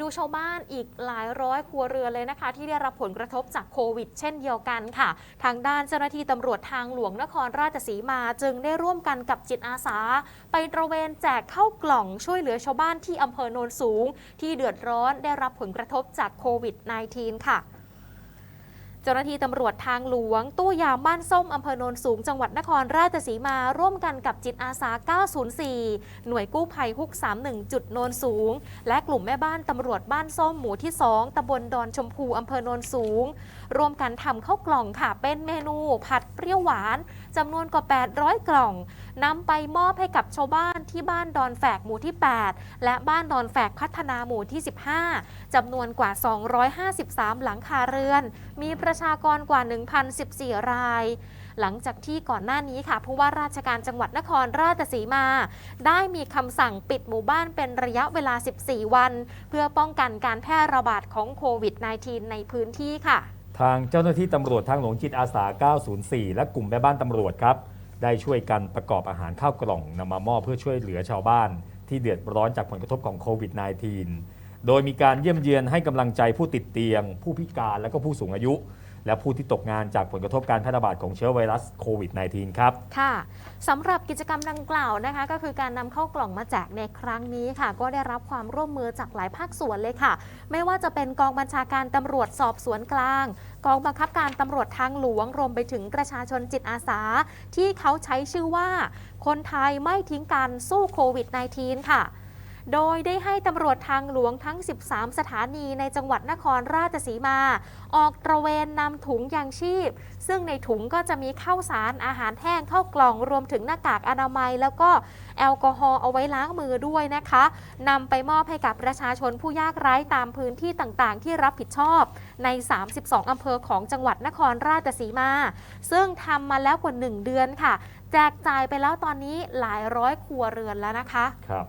ดูชาวบ้านอีกหลายร้อยครัวเรือนเลยนะคะ ที่ได้รับผลกระทบจากโควิด เช่นเดียวกันค่ะ ทางด้านเจ้าหน้าที่ตำรวจทางหลวงนครราชสีมาจึงได้ร่วมกันกับจิตอาสา ไปตระเวนแจกข้าวกล่องช่วยเหลือชาวบ้านที่อำเภอโนนสูง ที่เดือดร้อนได้รับผลกระทบจากโควิด -19 ค่ะ เจ้าหน้าที่ตำรวจทางหลวง ตู้ยามบ้านส้มอำเภอโนนสูงจังหวัดนครราชสีมา ร่วมกันกับจิตอาสา 904 หน่วยกู้ภัยฮุก 31 จุดโนนสูง และกลุ่มแม่บ้านตำรวจบ้านส้มหมู่ที่ 2ตำบลดอนชมพูอำเภอโนนสูง ร่วมกันทำข้าวกล่องค่ะเป็นเมนู ผัดเปรี้ยวหวานจำนวนกว่า 800 กล่องนำไปมอบให้กับชาวบ้าน ที่บ้านดอนแฝกหมู่ที่ 8 และบ้านดอนแฝกพัฒนาหมู่ที่ 15 จำนวนกว่า 253 หลังคาเรือน มีประชากรกว่า 1,014 ราย หลังจากที่ก่อนหน้านี้ค่ะผู้ว่าราชการจังหวัดนครราชสีมา ได้มีคำสั่งปิดหมู่บ้านเป็นระยะเวลา 14 วัน เพื่อป้องกันการแพร่ระบาดของโควิด -19 ในพื้นที่ค่ะ ทางเจ้าหน้าที่ตำรวจทางหลวงจิตอาสา 904 และกลุ่มแม่บ้านตำรวจครับ ได้ช่วยกันประกอบอาหารข้าวกล่องนำมามอบเพื่อช่วยเหลือชาวบ้าน ที่เดือดร้อนจากผลกระทบของโควิด -19 โดยมีการเยี่ยมเยียนให้กำลังใจผู้ติดเตียง ผู้พิการและก็ผู้สูงอายุ และผู้ที่ตกงานจากผลกระทบการแพร่ระบาดของเชื้อไวรัสโควิด -19 ครับ ค่ะสำหรับกิจกรรมดังกล่าวนะคะ ก็คือการนำเข้ากล่องมาแจกในครั้งนี้ค่ะ ก็ได้รับความร่วมมือจากหลายภาคส่วนเลยค่ะ ไม่ว่าจะเป็นกองบัญชาการตำรวจสอบสวนกลาง กองบังคับการตำรวจทางหลวงรวมไปถึงประชาชนจิตอาสา ที่เขาใช้ชื่อว่า คนไทยไม่ทิ้งกันสู้โควิด -19 ค่ะ โดยได้ให้ตำรวจทางหลวงทั้ง 13 สถานีในจังหวัดนครราชสีมา ออกตระเวนนำถุงยางชีพ ซึ่งในถุงก็จะมีข้าวสารอาหารแห้งข้าวกล่องรวมถึงหน้ากากอนามัย แล้วก็แอลกอฮอล์เอาไว้ล้างมือด้วยนะคะนำไปมอบให้กับประชาชนผู้ยากไร้ตามพื้นที่ต่างๆ ที่รับผิดชอบใน 32 อำเภอของจังหวัดนครราชสีมา ซึ่งทำมาแล้วกว่า 1 เดือนค่ะ แจกจ่ายไปแล้วตอนนี้หลายร้อยครัวเรือนแล้วนะคะ ครับ